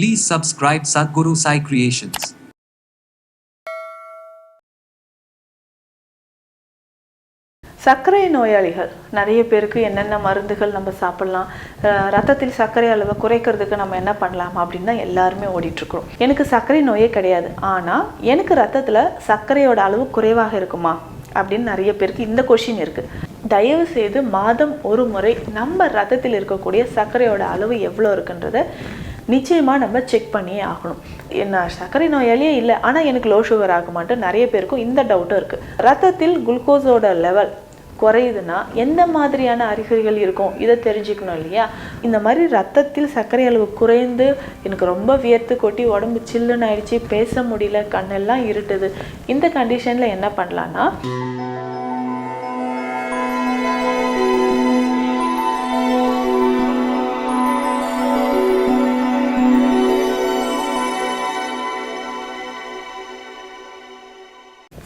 Please subscribe Sadhguru Sai Creations. சர்க்கரை நோயாளிகள் நிறைய பேருக்கு என்னென்ன மருந்துகள் நம்ம சாப்பிட்லாம் ரத்தத்தில் சர்க்கரை அளவை குறைக்கிறதுக்கு நம்ம என்ன பண்ணலாம் அப்படின்னு தான் எல்லாருமே ஓடிட்டுருக்குறோம். எனக்கு சர்க்கரை நோயே கிடையாது. ஆனால் எனக்கு ரத்தத்தில் சர்க்கரையோட அளவு குறைவாக இருக்குமா? அப்படின்னு நிறைய பேருக்கு இந்த கொஷின் இருக்குது தயவு செய்து மாதம் ஒரு முறை நம்ம ரத்தத்தில் இருக்கக்கூடிய சர்க்கரையோட அளவு எவ்வளோ இருக்குன்றத நிச்சயமாக நம்ம செக் பண்ணியே ஆகணும். என்ன சர்க்கரை நோயாளியே இல்லை ஆனால் எனக்கு லோ சுகர் மாட்டேன் நிறைய பேருக்கும் இந்த டவுட்டும் இருக்குது ரத்தத்தில் குளுக்கோஸோட லெவல் குறையுதுன்னா எந்த மாதிரியான அறிகுறிகள் இருக்கும்? இதை தெரிஞ்சுக்கணும் இல்லையா? இந்த மாதிரி ரத்தத்தில் சர்க்கரை அளவு குறைந்து எனக்கு ரொம்ப வியர்த்து கொட்டி உடம்பு சில்லுன்னு ஆயிடுச்சு பேச முடியல கண்ணெல்லாம் இருட்டுது. இந்த கண்டிஷனில் என்ன பண்ணலான்னா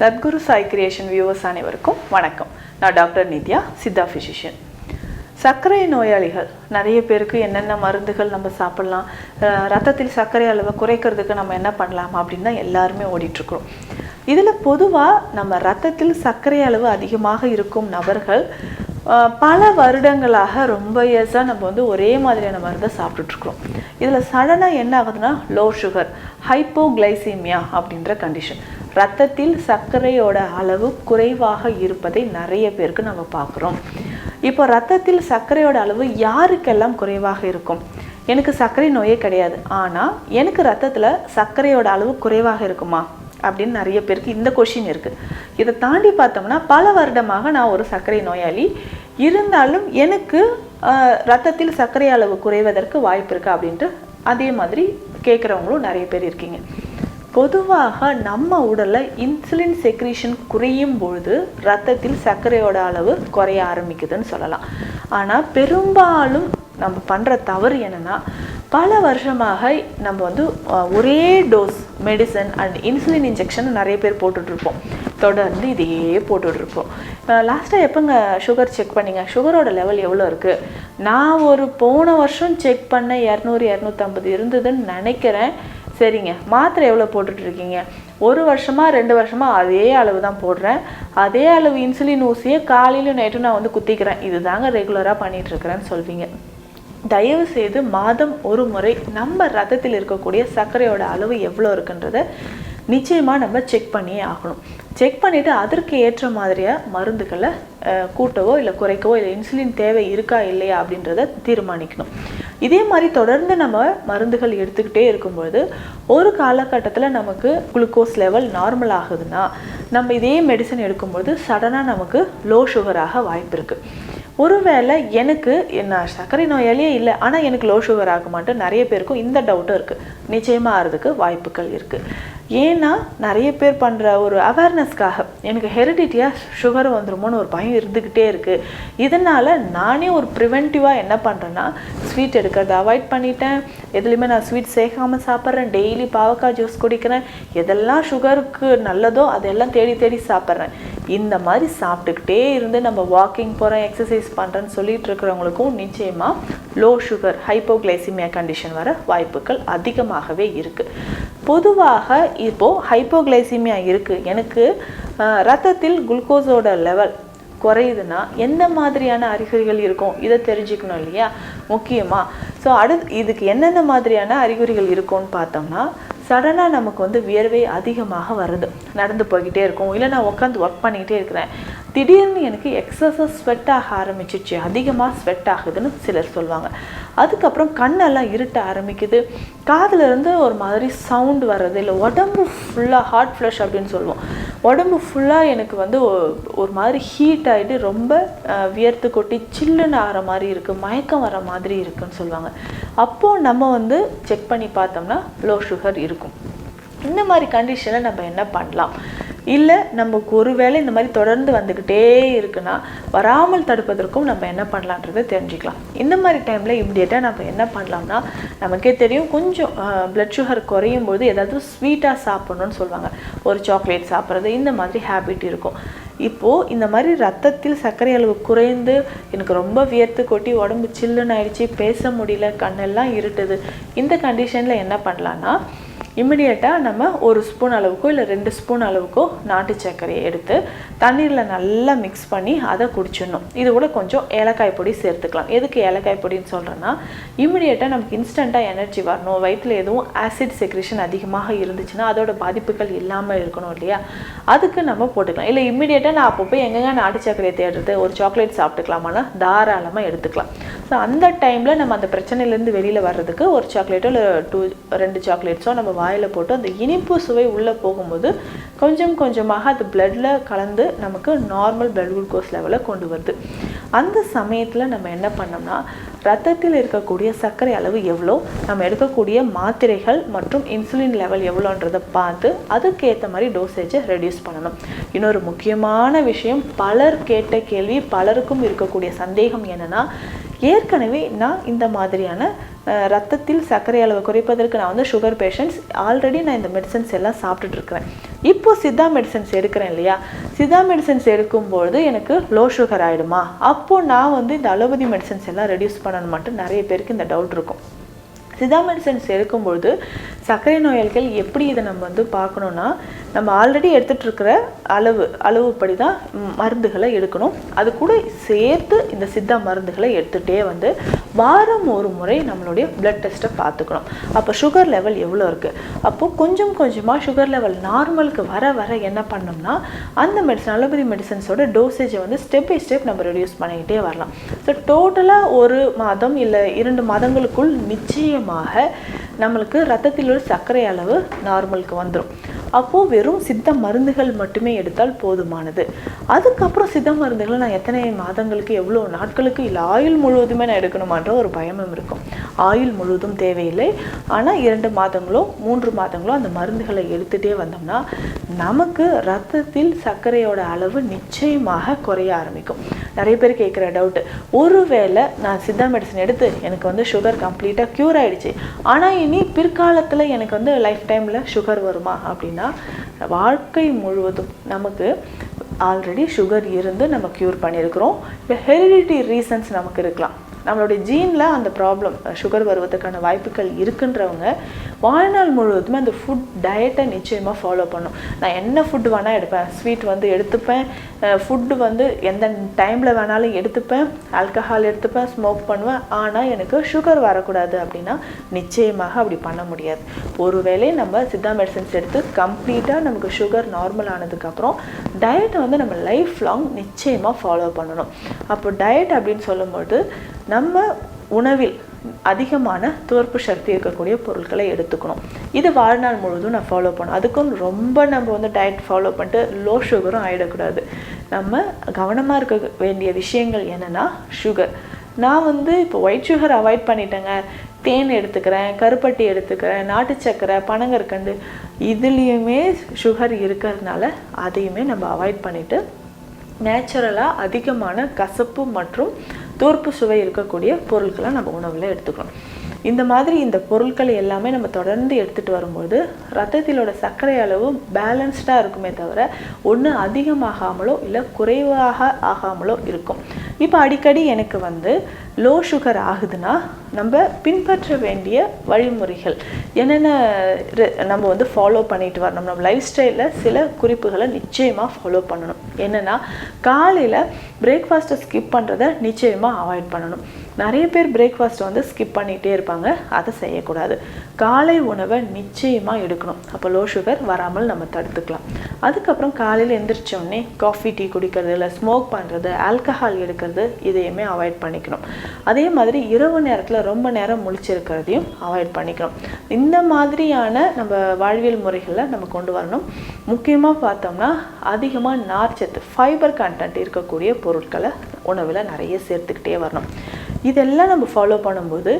சத்குரு சாய் கிரியேஷன் வியூவர்ஸ் அனைவருக்கும் வணக்கம். நான் டாக்டர் நித்யா சித்தா ஃபிசிஷியன் சர்க்கரை நோயாளிகள் நிறைய பேருக்கு என்னென்ன மருந்துகள் நம்ம சாப்பிடலாம் அஹ் ரத்தத்தில் சர்க்கரை அளவை குறைக்கிறதுக்கு நம்ம என்ன பண்ணலாம் அப்படின்னு தான் எல்லாருமே ஓடிட்டுருக்குறோம். இதில் பொதுவாக நம்ம ரத்தத்தில் சர்க்கரை அளவு அதிகமாக இருக்கும் நபர்கள் பல வருடங்களாக ரொம்ப இயர்ஸாக நம்ம வந்து ஒரே மாதிரியான மருந்தை சாப்பிட்டுட்ருக்குறோம் இதில் சடனாக என்ன ஆகுதுன்னா லோ சுகர் ஹைப்போகிளைசீமியா அப்படின்ற கண்டிஷன் ரத்தத்தில் சர்க்கரையோட அளவு குறைவாக இருப்பதை நிறைய பேருக்கு நம்ம பார்க்குறோம். இப்போ ரத்தத்தில் சர்க்கரையோட அளவு யாருக்கெல்லாம் குறைவாக இருக்கும்? எனக்கு சர்க்கரை நோயே கிடையாது. ஆனால் எனக்கு ரத்தத்தில் சர்க்கரையோட அளவு குறைவாக இருக்குமா? அப்படின்னு நிறைய பேருக்கு இந்த கொஷின் இருக்குது இதை தாண்டி பார்த்தோம்னா பல வருடமாக நான் ஒரு சர்க்கரை நோயாளி. இருந்தாலும் எனக்கு ரத்தத்தில் சர்க்கரை அளவு குறைவதற்கு வாய்ப்பு இருக்கா அப்படின்ட்டு அதே மாதிரி கேட்குறவங்களும் நிறைய பேர் இருக்கீங்க. பொதுவாக நம்ம உடலில் இன்சுலின் செக்ரீஷன் குறையும் பொழுது ரத்தத்தில் சர்க்கரையோட அளவு குறைய ஆரம்பிக்குதுன்னு சொல்லலாம். ஆனால் பெரும்பாலும் நம்ம பண்ணுற தவறு என்னென்னா பல வருஷமாக நம்ம வந்து ஒரே dose medicine and insulin injection நிறைய பேர் போட்டுட்ருப்போம். தொடர்ந்து இதையே போட்டுட்ருப்போம். லாஸ்ட்டாக எப்போங்க சுகர் செக் பண்ணீங்க? சுகரோட லெவல் எவ்வளோ இருக்குது நான் ஒரு போன வருஷம் செக் பண்ண இரநூறு இரநூத்தம்பது இருந்ததுன்னு நினைக்கிறேன். சரிங்க. மாத்திரை எவ்வளோ போட்டுட்ருக்கீங்க ஒரு வருஷமாக ரெண்டு வருஷமாக அதே அளவு தான் போடுறேன். அதே அளவு இன்சுலின் ஊசியை காலையிலும் நைட்டும் நான் வந்து குத்திக்கிறேன். இதுதாங்க ரெகுலராக பண்ணிகிட்ருக்கிறேன்னு சொல்வீங்க. தயவு செய்து மாதம் ஒரு முறை நம்ம ரத்தத்தில் இருக்கக்கூடிய சர்க்கரையோட அளவு எவ்வளோ இருக்குன்றத நிச்சயமாக நம்ம செக் பண்ணியே ஆகணும். செக் பண்ணிவிட்டு அதற்கு ஏற்ற மாதிரியாக மருந்துகளை கூட்டவோ இல்லை குறைக்கவோ இல்லை இன்சுலின் தேவை இருக்கா இல்லையா அப்படின்றத தீர்மானிக்கணும். இதே மாதிரி தொடர்ந்து நம்ம மருந்துகள் எடுத்துக்கிட்டே இருக்கும்பொழுது ஒரு காலகட்டத்தில் நமக்கு குளுக்கோஸ் லெவல் நார்மல் ஆகுதுன்னா நம்ம இதே மெடிசன் எடுக்கும்பொழுது சடனாக நமக்கு லோ சுகராக வாய்ப்பு இருக்குது ஒருவேளை எனக்கு என்ன சர்க்கரை நோயாளியே இல்லை ஆனால் எனக்கு லோ சுகர் ஆக மாட்டேன் நிறைய பேருக்கும் இந்த டவுட்டும் இருக்குது நிச்சயமாக ஆகிறதுக்கு வாய்ப்புகள் இருக்குது ஏன்னா நிறைய பேர் பண்ணுற ஒரு அவேர்னஸ்க்காக எனக்கு ஹெரிடிட்டியாக சுகர் வந்துருமோன்னு ஒரு பயம் இருந்துக்கிட்டே இருக்குது இதனால் நானே ஒரு ப்ரிவென்டிவாக என்ன பண்ணுறேன்னா ஸ்வீட் எடுக்கிறத அவாய்ட் பண்ணிட்டேன். எதுலேயுமே நான் ஸ்வீட் சேர்க்காமல் சாப்பிட்றேன். டெய்லி பாவக்காய் ஜூஸ் குடிக்கிறேன். எதெல்லாம் சுகருக்கு நல்லதோ அதெல்லாம் தேடி தேடி சாப்பிட்றேன். இந்த மாதிரி சாப்பிட்டுக்கிட்டே இருந்து நம்ம வாக்கிங் போகிறோம் எக்ஸசைஸ் பண்ணுறேன்னு சொல்லிட்டு இருக்கிறவங்களுக்கும் நிச்சயமாக லோ சுகர் ஹைப்போகிளைசிமியா கண்டிஷன் வர வாய்ப்புகள் அதிகமாகவே இருக்குது பொதுவாக இப்போது ஹைப்போகிளைசிமியா இருக்குது எனக்கு ரத்தத்தில் குளுக்கோஸோட லெவல் குறையுதுன்னா எந்த மாதிரியான அறிகுறிகள் இருக்கும்? இதை தெரிஞ்சுக்கணும் இல்லையா? முக்கியமாக ஸோ அடுத்து இதுக்கு என்னென்ன மாதிரியான அறிகுறிகள் இருக்கும்னு பார்த்தோம்னா சடனாக நமக்கு வந்து வியர்வை அதிகமாக வருது. நடந்து போய்கிட்டே இருக்கும். இல்லை நான் உட்காந்து ஒர்க் பண்ணிக்கிட்டே இருக்கிறேன். திடீர்னு எனக்கு எக்ஸசஸ் ஸ்வெட் ஆக ஆரம்பிச்சிச்சு. அதிகமாக ஸ்வெட் ஆகுதுன்னு சிலர் சொல்லுவாங்க அதுக்கப்புறம் கண்ணெல்லாம் இருட்ட ஆரம்பிக்குது. காதில் இருந்து ஒரு மாதிரி சவுண்ட் வர்றது இல்லை. உடம்பு ஃபுல்லாக ஹார்ட் ஃப்ளஷ் அப்படின்னு சொல்லுவோம் உடம்பு ஃபுல்லாக எனக்கு வந்து ஒ- ஒரு மாதிரி ஹீட் ஆகிட்டு ரொம்ப அஹ், வியர்த்து கொட்டி சில்லுன்னு ஆகிற மாதிரி இருக்குது மயக்கம் வர மாதிரி இருக்குன்னு சொல்லுவாங்க. அப்போது நம்ம வந்து செக் பண்ணி பார்த்தோம்னா லோ சுகர் இருக்கும். இந்த மாதிரி கண்டிஷனில் நம்ம என்ன பண்ணலாம்? இல்லை நமக்கு ஒருவேளை இந்த மாதிரி தொடர்ந்து வந்துக்கிட்டே இருக்குன்னா வராமல் தடுப்பதற்கும் நம்ம என்ன பண்ணலான்றதை தெரிஞ்சுக்கலாம். இந்த மாதிரி டைமில் இம்மிடியேட்டாக நம்ம என்ன பண்ணலாம்னா நமக்கே தெரியும் கொஞ்சம் பிளட் சுகர் குறையும் போது ஏதாவது ஸ்வீட்டாக சாப்பிட்ணுன்னு சொல்லுவாங்க. ஒரு சாக்லேட் சாப்பிட்றது இந்த மாதிரி ஹேபிட் இருக்கும். இப்போது இந்த மாதிரி ரத்தத்தில் சர்க்கரை அளவு குறைந்து எனக்கு ரொம்ப வியர்த்து கொட்டி உடம்பு சில்லுன்னு ஆயிடுச்சு பேச முடியல கண்ணெல்லாம் இருட்டுது. இந்த கண்டிஷனில் என்ன பண்ணலான்னா இமிடியேட்டாக நம்ம ஒரு ஸ்பூன் அளவுக்கோ இல்லை ரெண்டு ஸ்பூன் அளவுக்கோ நாட்டு சர்க்கரையை எடுத்து தண்ணீரில் நல்லா மிக்ஸ் பண்ணி அதை குடிச்சிடணும். இது கூட கொஞ்சம் ஏலக்காய் பொடி சேர்த்துக்கலாம். எதுக்கு ஏலக்காய் பொடின்னு சொல்கிறேன்னா இமிடியேட்டாக நமக்கு இன்ஸ்டண்ட்டாக எனர்ஜி வரணும். வயிற்றில் எதுவும் ஆசிட் செக்ரேஷன் அதிகமாக இருந்துச்சுன்னா அதோட பாதிப்புகள் இல்லாமல் இருக்கணும் இல்லையா? அதுக்கு நம்ம போட்டுக்கலாம். இல்லை இமிடியேட்டாக நான் அப்போ போய் எங்கெங்க நாட்டு சர்க்கரையை தேடுறது? ஒரு சாக்லேட் சாப்பிட்டுக்கலாமான்னா தாராளமாக எடுத்துக்கலாம். ஸோ அந்த டைமில் நம்ம அந்த பிரச்சனையிலேருந்து வெளியில் வர்றதுக்கு ஒரு சாக்லேட்டோ இல்லை டூ ரெண்டு சாக்லேட்ஸோ நம்ம வாயில் போட்டு அந்த இனிப்பு சுவை உள்ளே போகும்போது கொஞ்சம் கொஞ்சமாக அது பிளட்டில் கலந்து நமக்கு நார்மல் பிளட் குளுக்கோஸ் லெவலை கொண்டு வருது. அந்த சமயத்தில் நம்ம என்ன பண்ணோம்னா ரத்தத்தில் இருக்கக்கூடிய சர்க்கரை அளவு எவ்வளோ நம்ம எடுக்கக்கூடிய மாத்திரைகள் மற்றும் இன்சுலின் லெவல் எவ்வளோன்றதை பார்த்து அதுக்கேற்ற மாதிரி டோசேஜை ரெடியூஸ் பண்ணணும். இன்னொரு முக்கியமான விஷயம் பலர் கேட்ட கேள்வி பலருக்கும் இருக்கக்கூடிய சந்தேகம் என்னென்னா ஏற்கனவே நான் இந்த மாதிரியான ரத்தத்தில் சர்க்கரை அளவு குறைப்பதற்கு நான் வந்து சுகர் பேஷண்ட்ஸ் ஆல்ரெடி நான் இந்த மெடிசன்ஸ் எல்லாம் சாப்பிட்டுட்டுருக்கிறேன் இப்போ சித்தா மெடிசன்ஸ் எடுக்கிறேன் இல்லையா? சித்தா மெடிசன்ஸ் எடுக்கும்பொழுது எனக்கு லோ சுகர் ஆகிடுமா அப்போது நான் வந்து இந்த அலோபதி மெடிசன்ஸ் எல்லாம் ரெடியூஸ் பண்ணணும் மட்டும் நிறைய பேருக்கு இந்த டவுட் இருக்கும். சித்தா மெடிசன்ஸ் எடுக்கும்பொழுது சர்க்கரை நோயாளிகள் எப்படி இதை நம்ம வந்து பார்க்கணுன்னா நம்ம ஆல்ரெடி எடுத்துட்டு அளவு அளவுப்படி தான் மருந்துகளை எடுக்கணும். அது கூட சேர்த்து இந்த சித்தா மருந்துகளை எடுத்துகிட்டே வந்து வாரம் ஒரு முறை நம்மளுடைய பிளட் டெஸ்ட்டை பார்த்துக்கணும். அப்போ சுகர் லெவல் எவ்வளோ இருக்குது அப்போது கொஞ்சம் கொஞ்சமாக சுகர் லெவல் நார்மலுக்கு வர வர என்ன பண்ணோம்னா அந்த மெடிசன் அலோபதி மெடிசன்ஸோட டோசேஜை வந்து ஸ்டெப் பை ஸ்டெப் நம்ம ரெடியூஸ் பண்ணிக்கிட்டே வரலாம். ஸோ டோட்டலாக ஒரு மாதம் இல்லை இரண்டு மாதங்களுக்குள் நிச்சயமாக நம்மளுக்கு ரத்தத்தில் உள்ள சர்க்கரை அளவு நார்மலுக்கு வந்துடும் அப்போது வெறும் சித்த மருந்துகள் மட்டுமே எடுத்தால் போதுமானது. அதுக்கப்புறம் சித்த மருந்துகளை நான் எத்தனை மாதங்களுக்கு எவ்வளோ நாட்களுக்கு இல்லை ஆயுள் முழுவதுமே நான் எடுக்கணுமான்ற ஒரு பயமும் இருக்கும். ஆயுள் முழுவதும் தேவையில்லை. ஆனால் இரண்டு மாதங்களோ மூன்று மாதங்களோ அந்த மருந்துகளை எடுத்துகிட்டே வந்தோம்னா நமக்கு ரத்தத்தில் சர்க்கரையோட அளவு நிச்சயமாக குறைய ஆரம்பிக்கும். நிறைய பேர் கேட்குற டவுட்டு ஒருவேளை நான் சித்தா மெடிசன் எடுத்து எனக்கு வந்து சுகர் கம்ப்ளீட்டாக க்யூர் ஆகிடுச்சு ஆனால் இனி பிற்காலத்தில் எனக்கு வந்து லைஃப் டைமில் சுகர் வருமா அப்படின்னா வாழ்க்கை முழுவதும் நமக்கு ஆல்ரெடி சுகர் இருந்து நம்ம க்யூர் பண்ணியிருக்கிறோம். இப்போ ஹெரிடிட்டி ரீசன்ஸ் நமக்கு இருக்கலாம். நம்மளுடைய ஜீனில் அந்த ப்ராப்ளம் சுகர் வருவதற்கான வாய்ப்புகள் இருக்குன்றவங்க வாழ்நாள் முழுவதுமே அந்த ஃபுட் டயட்டை நிச்சயமாக ஃபாலோ பண்ணும். நான் என்ன ஃபுட் வேணால் எடுப்பேன். ஸ்வீட் வந்து எடுத்துப்பேன். ஃபுட்டு வந்து எந்த டைமில் வேணாலும் எடுத்துப்பேன். ஆல்கஹால் எடுத்துப்பேன் ஸ்மோக் பண்ணுவேன். ஆனால் எனக்கு சுகர் வரக்கூடாது அப்படின்னா நிச்சயமாக அப்படி பண்ண முடியாது. ஒருவேளை நம்ம சித்தா மெடிசன்ஸ் எடுத்து கம்ப்ளீட்டாக நமக்கு சுகர் நார்மல் ஆனதுக்கப்புறம் டயட்டை வந்து நம்ம லைஃப் லாங் நிச்சயமாக ஃபாலோ பண்ணணும். அப்போ டயட் அப்படின்னு சொல்லும்போது நம்ம உணவில் அதிகமான துவர்ப்பு சக்தி இருக்கக்கூடிய பொருட்களை எடுத்துக்கணும். இது வாழ்நாள் முழுவதும் நான் ஃபாலோ பண்ணணும். அதுக்கும் ரொம்ப நம்ம வந்து டயட் ஃபாலோ பண்ணிட்டு லோ சுகரும் ஆகிடக்கூடாது நம்ம கவனமாக இருக்க வேண்டிய விஷயங்கள் என்னென்னா சுகர் நான் வந்து இப்போ ஒயிட் சுகர் அவாய்ட் பண்ணிட்டேங்க. தேன் எடுத்துக்கிறேன் கருப்பட்டி எடுத்துக்கிறேன் நாட்டு சக்கரை பனங்கற்கண்டு இதுலேயுமே சுகர் இருக்கிறதுனால அதையுமே நம்ம அவாய்ட் பண்ணிவிட்டு நேச்சுரலாக அதிகமான கசப்பு மற்றும் தூர்ப்பு சுவை இருக்கக்கூடிய பொருட்களை நம்ம உணவில் எடுத்துக்கணும். இந்த மாதிரி இந்த பொருட்களை எல்லாமே நம்ம தொடர்ந்து எடுத்துகிட்டு வரும்போது ரத்தத்திலோட சர்க்கரை அளவு பேலன்ஸ்டாக இருக்குமே தவிர ஒன்று அதிகமாகாமலோ இல்லை குறைவாக ஆகாமலோ இருக்கும். இப்போ அடிக்கடி எனக்கு வந்து லோ சுகர் ஆகுதுன்னா நம்ம பின்பற்ற வேண்டிய வழிமுறைகள். என்னென்ன நம்ம வந்து ஃபாலோ பண்ணிட்டு வரணும்? நம்ம லைஃப் ஸ்டைலில் சில குறிப்புகளை நிச்சயமாக ஃபாலோ பண்ணணும். என்னென்னா காலையில் பிரேக்ஃபாஸ்ட்டை ஸ்கிப் பண்ணுறத நிச்சயமாக அவாய்ட் பண்ணணும். நிறைய பேர் பிரேக்ஃபாஸ்ட்டை வந்து ஸ்கிப் பண்ணிகிட்டே இருப்பாங்க. அதை செய்யக்கூடாது. காலை உணவை நிச்சயமாக எடுக்கணும். அப்போ லோ சுகர் வராமல் நம்ம தடுத்துக்கலாம். அதுக்கப்புறம் காலையில் எந்திரிச்சோடனே காஃபி டீ குடிக்கிறது இல்லை ஸ்மோக் பண்ணுறது ஆல்கஹால் எடுக்கிறது இதையுமே அவாய்ட் பண்ணிக்கணும். அதே மாதிரி இரவு நேரத்தில் ரொம்ப நேரம் முழிச்சிருக்கிறதையும் அவாய்ட் பண்ணிக்கணும். இந்த மாதிரியான நம்ம வாழ்வியல் முறைகளை நம்ம கொண்டு வரணும். முக்கியமாக பார்த்தோம்னா அதிகமாக நார்ச்சத்து ஃபைபர் கண்டென்ட் இருக்கக்கூடிய பொருட்களை உணவில் நிறைய சேர்த்துக்கிட்டே வரணும். இதெல்லாம் நம்ம ஃபாலோ பண்ணும்போது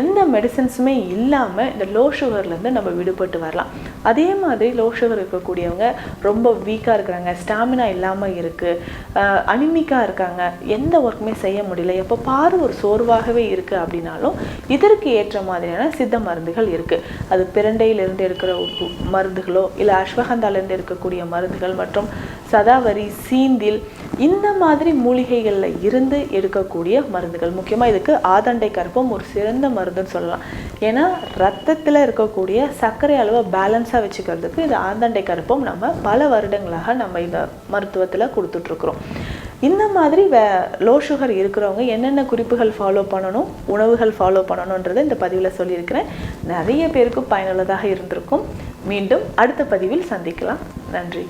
எந்த மெடிசன்ஸுமே இல்லாமல் இந்த லோ சுகர்லேருந்து நம்ம விடுபட்டு வரலாம். அதே மாதிரி லோ சுகர் இருக்கக்கூடியவங்க ரொம்ப வீக்காக இருக்கிறாங்க ஸ்டாமினா இல்லாமல் இருக்குது அனிமிக்காக இருக்காங்க எந்த ஒர்க்குமே செய்ய முடியல எப்போ பாரு ஒரு சோர்வாகவே இருக்குது அப்படின்னாலும் இதற்கு ஏற்ற மாதிரியான சித்த மருந்துகள் இருக்குது அது பிரண்டையிலிருந்து இருக்கிற மருந்துகளோ இல்லை அஸ்வகந்தாலேருந்து இருக்கக்கூடிய மருந்துகள் மற்றும் சதாவரி சீந்தில் இந்த மாதிரி மூலிகைகளில் இருந்து எடுக்கக்கூடிய மருந்துகள். முக்கியமாக இதுக்கு ஆதண்டை கருப்பம் ஒரு சிறந்த மருந்துன்னு சொல்லலாம். ஏன்னா ரத்தத்தில் இருக்கக்கூடிய சர்க்கரை அளவை பேலன்ஸாக வச்சுக்கிறதுக்கு இந்த ஆதண்டை கருப்பம் நம்ம பல வருடங்களாக நம்ம இந்த மருத்துவத்தில் கொடுத்துட்ருக்குறோம். இந்த மாதிரி வே லோ சுகர் இருக்கிறவங்க என்னென்ன குறிப்புகள் ஃபாலோ பண்ணணும் உணவுகள் ஃபாலோ பண்ணணுன்றதை இந்த பதிவில் சொல்லியிருக்கிறேன். நிறைய பேருக்கு பயனுள்ளதாக இருந்திருக்கும். மீண்டும் அடுத்த பதிவில் சந்திக்கலாம். நன்றி.